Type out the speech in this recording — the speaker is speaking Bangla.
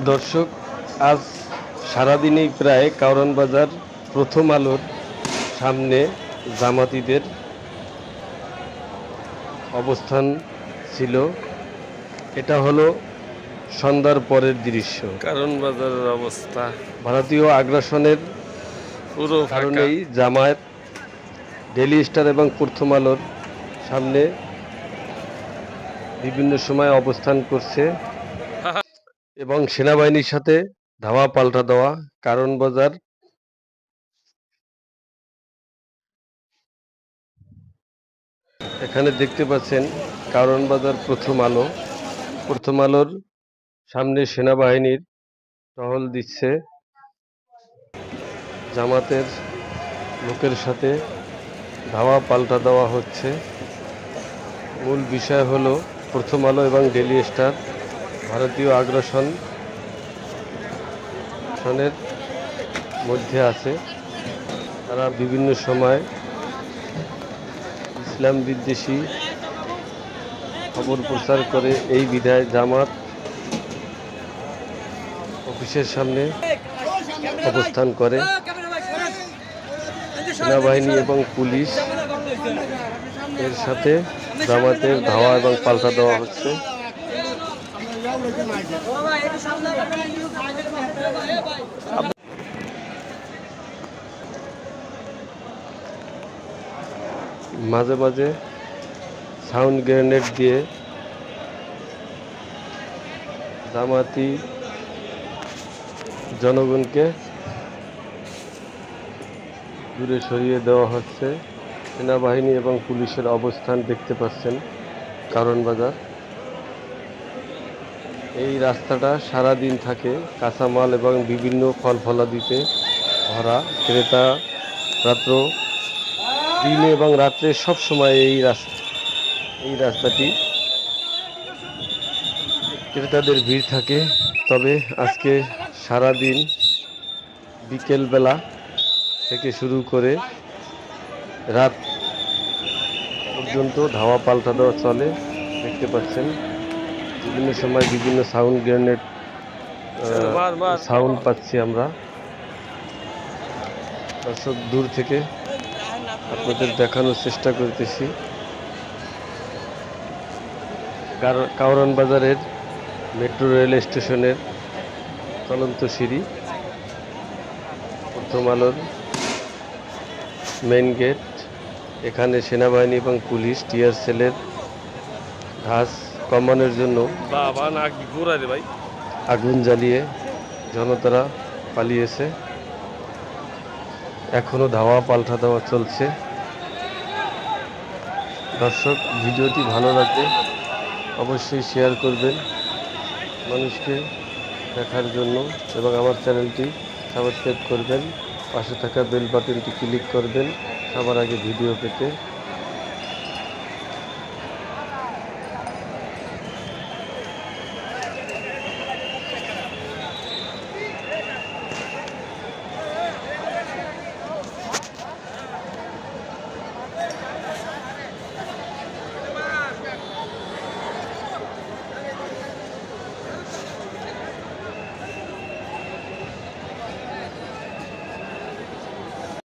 দর্শক আজ সারাদিনই প্রায় কারণ বাজার প্রথম আলোর সামনে জামাতিদের অবস্থান ছিল। এটা হলো সন্ধ্যার পরের দৃশ্য। কারণ বাজারের অবস্থা। ভারতীয় আগ্রাসনের পুরো কারণেই জামায়াত ডেলি স্টার এবং প্রথম আলোর সামনে বিভিন্ন সময় অবস্থান করছে। এবং সেনাবাহিনীর সাথে ধাওয়া পাল্টা দেওয়া, কারণ বাজার এখানে দেখতে পাচ্ছেন কারণ বাজার প্রথম আলো। প্রথম আলোর সামনে সেনাবাহিনীর টহল দিচ্ছে। জামাতের লোকের সাথে ধাওয়া পাল্টা দেওয়া হচ্ছে। মূল বিষয় হলো প্রথম আলো এবং ডেলি স্টার। ভারতীয় আগ্রাসন সনের মধ্যে আছে। তারা বিভিন্ন সময় ইসলাম বিদ্বেষী খবর প্রচার করে এই বিধায় জামাত অফিসের সামনে অবস্থান করে। সেনাবাহিনী এবং পুলিশ এর সাথে জামাতের ধাওয়া এবং পাল্টা দেওয়া হচ্ছে। মাঝে মাঝে সাউন্ড গ্রেনেড দিয়ে জামাতি জনগণকে দূরে সরিয়ে দেওয়া হচ্ছে। সেনাবাহিনী এবং পুলিশের অবস্থান দেখতে পাচ্ছেন কারণ বাজার। এই রাস্তাটা সারা দিন থাকে, কাঁচামাল এবং বিভিন্ন ফল ফলাদিতে ভরা। ক্রেতা রাত্র, দিনে এবং রাত্রে সব সময় এই রাস্তা, এই রাস্তাটি। ক্রেতাদের ভিড় থাকে, তবে আজকে সারা দিন বিকেলবেলা থেকে শুরু করে রাত পর্যন্ত ধাওয়া পাল্টা দেওয়া চলে। দেখতে পাচ্ছেন বিভিন্ন সময় বিভিন্ন সাউন্ড গ্রেনেড সাউন্ড পাচ্ছি আমরা। দর্শক দূর থেকে আপনাদের দেখানোর চেষ্টা করতেছি। কার- কাওরান বাজারের মেট্রো রেল স্টেশনের চলন্ত সিঁড়ি প্রথম আলোর মেন গেট এখানে সেনাবাহিনী এবং পুলিশ টিয়ার সেলের ঘাস কমানোর জন্য বাবা না কি রে ভাই। আগুন জ্বালিয়ে জনতারা পালিয়েছে। এখনও ধাওয়া পাল্টা দেওয়া চলছে। দর্শক ভিডিওটি ভালো লাগলে অবশ্যই শেয়ার করবেন মানুষকে দেখার জন্য এবং আমার চ্যানেলটি সাবস্ক্রাইব করবেন। পাশে থাকা বেল বাটনটি ক্লিক করবেন। সবার আগে ভিডিও পেতে।